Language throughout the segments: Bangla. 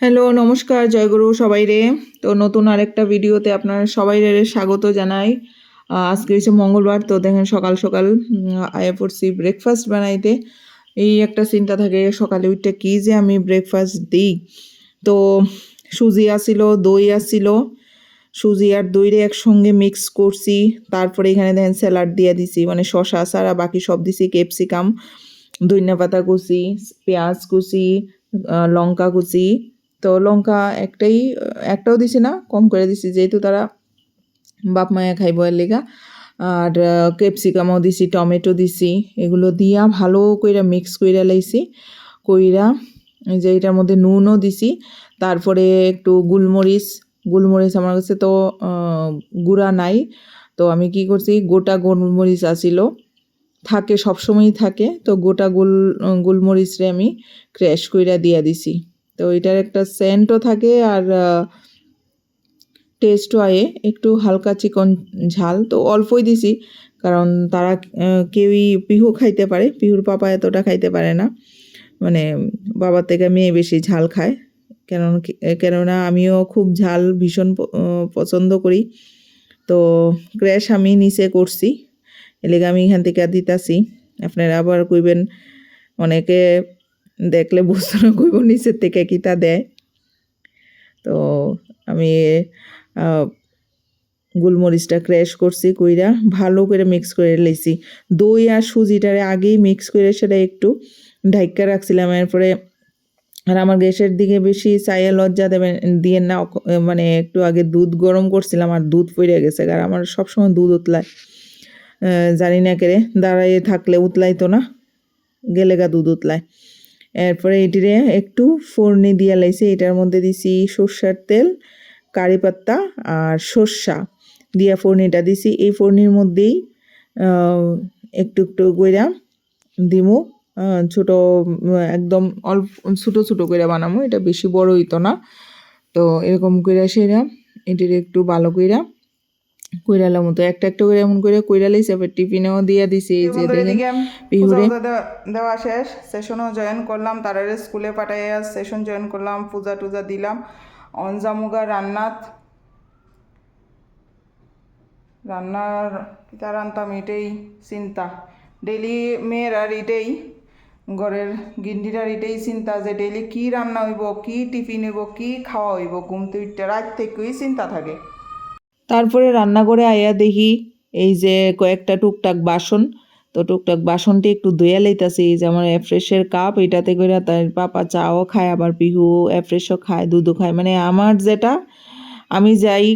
হ্যালো, নমস্কার, জয়গুরু, সবাই রে। তো নতুন আরেকটা ভিডিওতে আপনার সবাই রে স্বাগত জানাই। আজকে হচ্ছে মঙ্গলবার, তো দেখেন সকাল সকাল আয়া পড়ছি ব্রেকফাস্ট বানাইতে। এই একটা চিন্তা থাকে, সকালে উঠতে কি যে আমি ব্রেকফাস্ট দিই? তো সুজি আসিল দই আসিল সুজি আর দইরে একসঙ্গে মিক্স করছি। তারপরে এখানে দেখেন স্যালাড দিয়ে দিছি মানে শশা সারা বাকি সব দিছি ক্যাপসিকাম ধনিয়া পাতা কুচি, পেঁয়াজ কুচি লঙ্কা কুচি। তো লঙ্কা একটাই, একটাও দিছি না, কম করে দিছি। যেহেতু তারা বাপ মায়া খাইব এর লেগা। আর ক্যাপসিকামও দিছি, টমেটো দিছি, এগুলো দিয়া ভালো কইরা মিক্স কইরা লাইছি। কইরা যে এটার মধ্যে নুনও দিছি, তারপরে একটু গোলমরিচ গোলমরিচ আমার কাছে তো গুঁড়া নাই। তো আমি কি করছি, গোটা গোলমরিচ আসিল থাকে, সবসময়ই থাকে। তো গোটা গোল, গোলমরিচরে আমি ক্র্যাশ কইরা দিয়া দিছি। তো এটার একটা সেন্টও থাকে আর টেস্টও আয়ে। একটু হালকা চিকন ঝাল, তো অল্পই দিছি। কারণ তারা কেউই পিহু খাইতে পারে। পিহুর পাপা এতটা খাইতে পারে না। মানে বাবার থেকে মেয়ে বেশি ঝাল খায়। কেন কেননা আমিও খুব ঝাল ভীষণ পছন্দ করি। তো ক্র্যাশ আমি নিচে করছি। এলেগে আমি এখান থেকে দিতাছি। আপনারা আবার কইবেন, অনেকে দেখলে বুঝতে না কইব নিচের থেকে কিতা দেয়। তো আমি গোলমরিচটা ক্র্যাশ করছি কইরা, ভালো করে মিক্স করে লেছি। দই আর সুজিটারে আগেই মিক্স করে সেটা একটু ঢাইকা রাখছিলাম, এরপরে আর আমার গ্যাসের দিকে বেশি চাইয়া লজ্জা দেবেন দিয়ে না মানে একটু আগে দুধ গরম করছিলাম আর দুধ পড়ে গেছে আর আমার সবসময় দুধ উতলায়। জানি না কেরে দাঁড়াইয়ে থাকলে উতলাইতো না, গেলে গা দুধ উতলায়। এরপরে এটিরে একটু ফোড়নি দিয়ে লাইছি এটার মধ্যে দিছি সর্ষার তেল, কারি পাত্তা আর সর্ষা দিয়া ফোড়নিটা দিছি। এই ফোড়নির মধ্যেই একটু একটু কইরা দিমু। ছোট, একদম অল্প, ছোটো ছোটো করে বানামু, এটা বেশি বড় হইতো না। তো এরকম কইরা সেরা, এটির একটু ভালো কইরা কইরালার মতো একটা একটা করে এমন করে টিফিনেও দিয়ে দিছি এই যে দেখেন পিহুরে দেওয়া শেষ সেশনও জয়েন করলাম তারারে স্কুলে পাঠাইয়া সেশন জয়েন করলাম পূজা টুজা দিলাম অনজামুগা রান্নাত রান্নার কিতা রান্তাম এটাই চিন্তা। ডেইলি মেয়ের আর এটাই ঘরের গিন্ডিরার এটাই চিন্তা যে ডেইলি কি রান্না হইব কি টিফিন হইব কি খাওয়া হইব ঘুমতে উঠতে রাত থেকেই চিন্তা থাকে। তারপরে রান্না করে আয়া দেখি এই যে কয়েকটা টুকটাক বাসন। তো টুকটাক বাসনটি একটু ধুয়ে লাইতাছি, এই যে আমার অ্যাফ্রেশের কাপ এটাতে করে তার পাপা চাও খায়, আবার পিহু অ্যাফ্রেশও খায়, দুধও খায়। মানে আমার যেটা, আমি যাই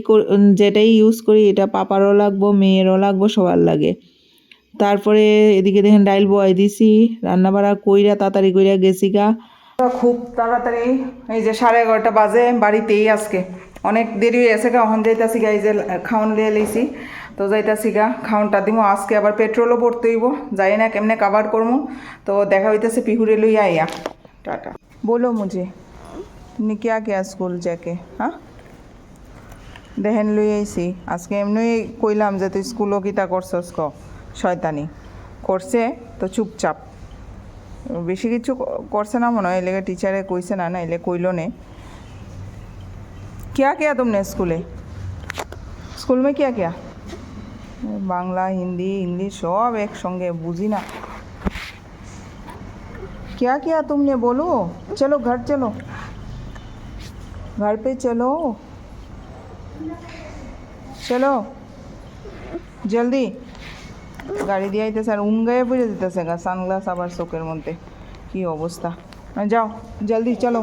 যেটাই ইউজ করি, এটা পাপারও লাগবো, মেয়েরও লাগবো, সবার লাগে। তারপরে এদিকে দেখেন ডাইল বয় দিছি রান্না বাড়া কইরা তাড়াতাড়ি কইরা গেছি গা। খুব তাড়াতাড়ি, এই যে সাড়ে এগারোটা বাজে, বাড়িতেই আজকে। অনেক দেরি হয়ে গেছে গা, অহন যাইতাছি গা, এই যে খাওন লিয়ে লইছি। তো যাইতাছি গা, খাওনটা দিমো, আজকে আবার পেট্রোলও ভরতে হইব, যাই না কেমনে কাভার করব তো দেখা হইতেছে পিহুরে লইয়া আইয়া। টাটা। বলো মুঝে তুমি কিয়া কিয়া স্কুল যাকে হ্যাঁ? দেহেন লই আইছি। আজকে এমনি কইলাম যে তুই স্কুলও কিতা করছস ক, শয়তানি। করছে, তো চুপচাপ। বেশি কিছু করছে না মনে হয় এলাকা টিচারে কইছে না না, এলে কইলো নে। क्या किया तुमने स्कूले स्कूल में क्या किया বাংলা হিন্দি इंग्लिश सब एक संगे बुझी ना क्या किया तुमने बोलो चलो घर चलो घर पे चलो চলো জলদি গাড়ি দিয়ে আইতেছে আর উঙ্গায় বুঝে দিতেছে গা সানগ্লাস আবার চোখের মধ্যে কি অবস্থা আহ, যাও জলদি চলো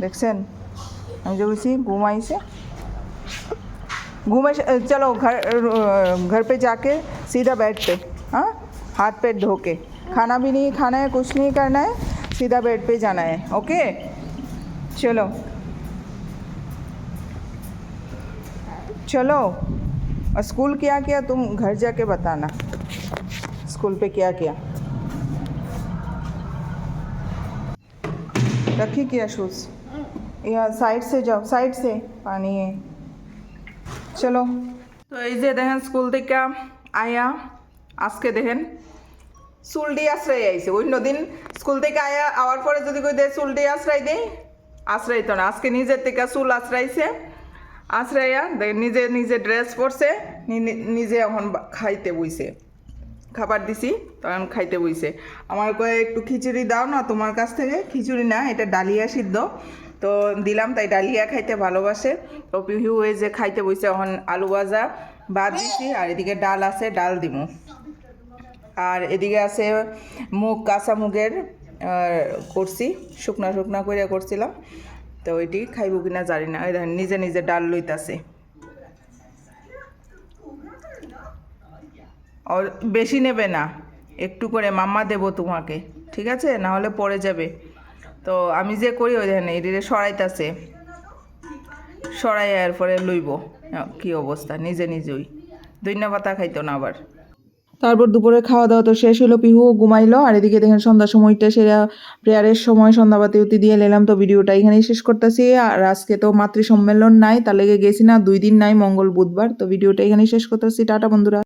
দেখছেন আমি যে বলছি ঘুমাইছে घूमे चलो घर घर पे जाके सीधा बेड पे हाँ हाथ पेट धो के खाना भी नहीं खाना है कुछ नहीं करना है सीधा बेड पे जाना है ओके चलो चलो और स्कूल क्या किया तुम घर जाके बताना स्कूल पे क्या किया रखी क्या शूज़ यहाँ साइड से जाओ साइड से पानी है চলো তো এই যে দেখেন স্কুল থেকে আয়া আজকে দেখেন চুল দিয়ে আশ্রয় আইছে অন্যদিন স্কুল স্কুল থেকে আয়া আওয়ার পরে যদি কই দে চুল দিয়ে আশ্রয় দেই আশ্রয় তো না আজকে নিজের থেকে চুল আশ্রাইছে আশ্রাইয়া দে নিজে নিজে ড্রেস পরছে নি- নিজে এখন বা- খাইতে বইছে খাবার দিছি তখন খাইতে বইছে আমার কয়ে একটু খিচুড়ি দাও না তোমার কাছ থেকে খিচুড়ি না এটা ডালিয়া সিদ্ধ তো দিলাম, তাই ডালিয়া খাইতে ভালোবাসে। তো পিহু ওই যে খাইতে বইছে এখন আলু ভাজা, ভাত দিছি, আর এদিকে ডাল আছে, ডাল দিমু। আর এদিকে আছে মুগ, কাঁচা মুগের করছি, শুকনা শুকনা করে করছিলাম। তো ওইটি খাইব কিনা জানি না দেখেন নিজে নিজে ডাল লইতাছে। বেশি নেবে না, একটু করে মাম্মা দেবো তোমাকে, ঠিক আছে? না হলে পড়ে যাবে। তো আমি যে করি ওই দেখেন এটিরে সরাইতাছে। সরাই এরপরে লইব। কি অবস্থা? নিজে নিজেই। দৈন্য পাতা খাইতো না আবার। তারপর দুপুরে খাওয়া দাওয়া তো শেষ হলো পিহু ঘুমাইলো, আর এদিকে দেখেন সন্ধ্যার সময়টা সেরা, প্রেয়ারের সময় সন্ধ্যাবাতি উতি দিয়ে নিলাম, তো ভিডিওটা এখানেই শেষ করতেছি। আর আজকে তো মাতৃ সম্মেলন নাই, তার লেগে গেছি না, দুই দিন নাই, মঙ্গল বুধবার, তো ভিডিওটা এখানেই শেষ করতেছি। টাটা বন্ধুরা।